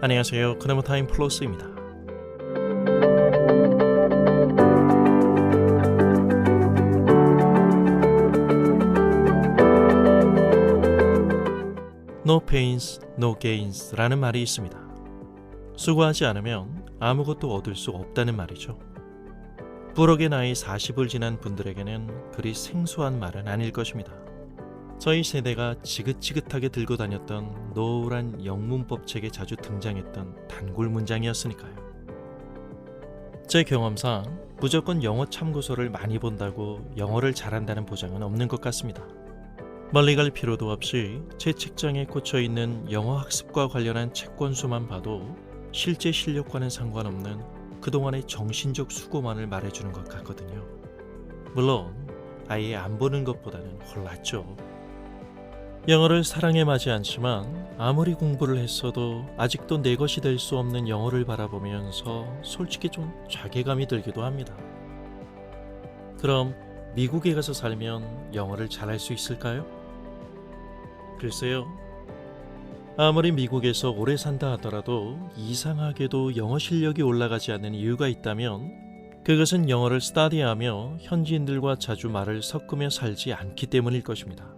안녕하세요. 크나무타임 플러스입니다. No pains, no gains라는 말이 있습니다. 수고하지 않으면 아무것도 얻을 수 없다는 말이죠. 부록의 나이 40을 지난 분들에게는 그리 생소한 말은 아닐 것입니다. 저희 세대가 지긋지긋하게 들고 다녔던 노란 영문법 책에 자주 등장했던 단골 문장이었으니까요. 제 경험상 무조건 영어 참고서를 많이 본다고 영어를 잘한다는 보장은 없는 것 같습니다. 멀리 갈 필요도 없이 제 책장에 꽂혀 있는 영어 학습과 관련한 책 권수만 봐도 실제 실력과는 상관없는 그동안의 정신적 수고만을 말해주는 것 같거든요. 물론 아예 안 보는 것보다는 홀랐죠. 영어를 사랑에 맞지 않지만 아무리 공부를 했어도 아직도 내 것이 될 수 없는 영어를 바라보면서 솔직히 좀 자괴감이 들기도 합니다. 그럼 미국에 가서 살면 영어를 잘할 수 있을까요? 글쎄요. 아무리 미국에서 오래 산다 하더라도 이상하게도 영어 실력이 올라가지 않는 이유가 있다면 그것은 영어를 스타디하며 현지인들과 자주 말을 섞으며 살지 않기 때문일 것입니다.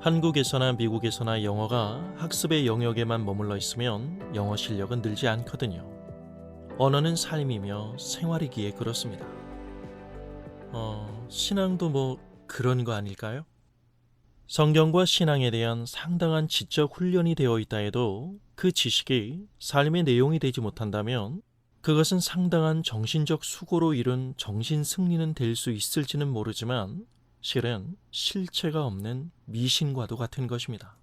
한국에서나 미국에서나 영어가 학습의 영역에만 머물러 있으면 영어 실력은 늘지 않거든요. 언어는 삶이며 생활이기에 그렇습니다. 어, 신앙도 뭐 그런 거 아닐까요? 성경과 신앙에 대한 상당한 지적 훈련이 되어 있다 해도 그 지식이 삶의 내용이 되지 못한다면 그것은 상당한 정신적 수고로 이룬 정신 승리는 될 수 있을지는 모르지만 실은 실체가 없는 미신과도 같은 것입니다.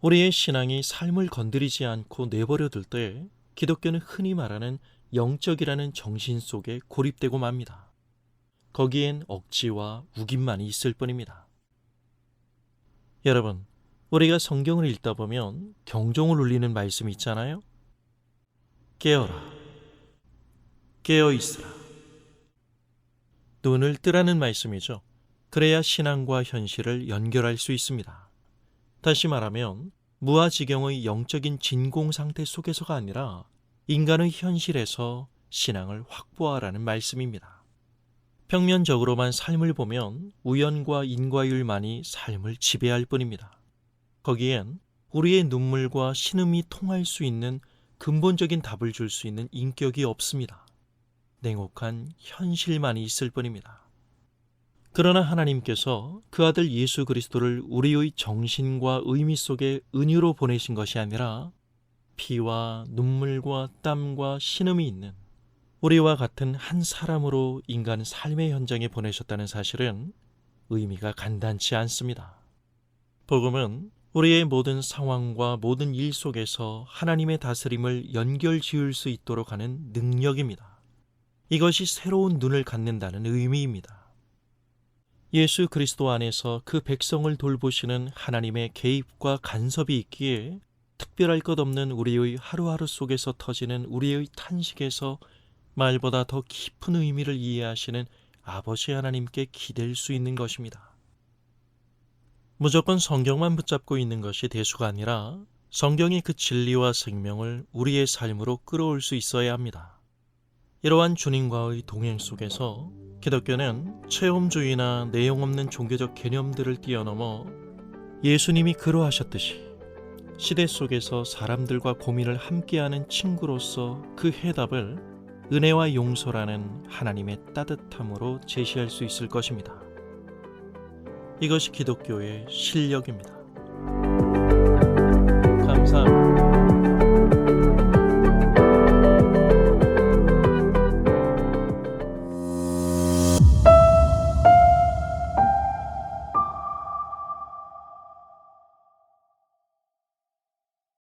우리의 신앙이 삶을 건드리지 않고 내버려둘 때 기독교는 흔히 말하는 영적이라는 정신 속에 고립되고 맙니다. 거기엔 억지와 우김만이 있을 뿐입니다. 여러분, 우리가 성경을 읽다 보면 경종을 울리는 말씀이 있잖아요. 깨어라. 깨어 있으라. 눈을 뜨라는 말씀이죠. 그래야 신앙과 현실을 연결할 수 있습니다. 다시 말하면 무아지경의 영적인 진공 상태 속에서가 아니라 인간의 현실에서 신앙을 확보하라는 말씀입니다. 평면적으로만 삶을 보면 우연과 인과율만이 삶을 지배할 뿐입니다. 거기엔 우리의 눈물과 신음이 통할 수 있는 근본적인 답을 줄 수 있는 인격이 없습니다. 냉혹한 현실만이 있을 뿐입니다. 그러나 하나님께서 그 아들 예수 그리스도를 우리의 정신과 의미 속에 은유로 보내신 것이 아니라 피와 눈물과 땀과 신음이 있는 우리와 같은 한 사람으로 인간 삶의 현장에 보내셨다는 사실은 의미가 간단치 않습니다. 복음은 우리의 모든 상황과 모든 일 속에서 하나님의 다스림을 연결 지을 수 있도록 하는 능력입니다. 이것이 새로운 눈을 갖는다는 의미입니다. 예수 그리스도 안에서 그 백성을 돌보시는 하나님의 개입과 간섭이 있기에 특별할 것 없는 우리의 하루하루 속에서 터지는 우리의 탄식에서 말보다 더 깊은 의미를 이해하시는 아버지 하나님께 기댈 수 있는 것입니다. 무조건 성경만 붙잡고 있는 것이 대수가 아니라 성경의 그 진리와 생명을 우리의 삶으로 끌어올 수 있어야 합니다. 이러한 주님과의 동행 속에서 기독교는 체험주의나 내용 없는 종교적 개념들을 뛰어넘어 예수님이 그러하셨듯이 시대 속에서 사람들과 고민을 함께하는 친구로서 그 해답을 은혜와 용서라는 하나님의 따뜻함으로 제시할 수 있을 것입니다. 이것이 기독교의 실력입니다.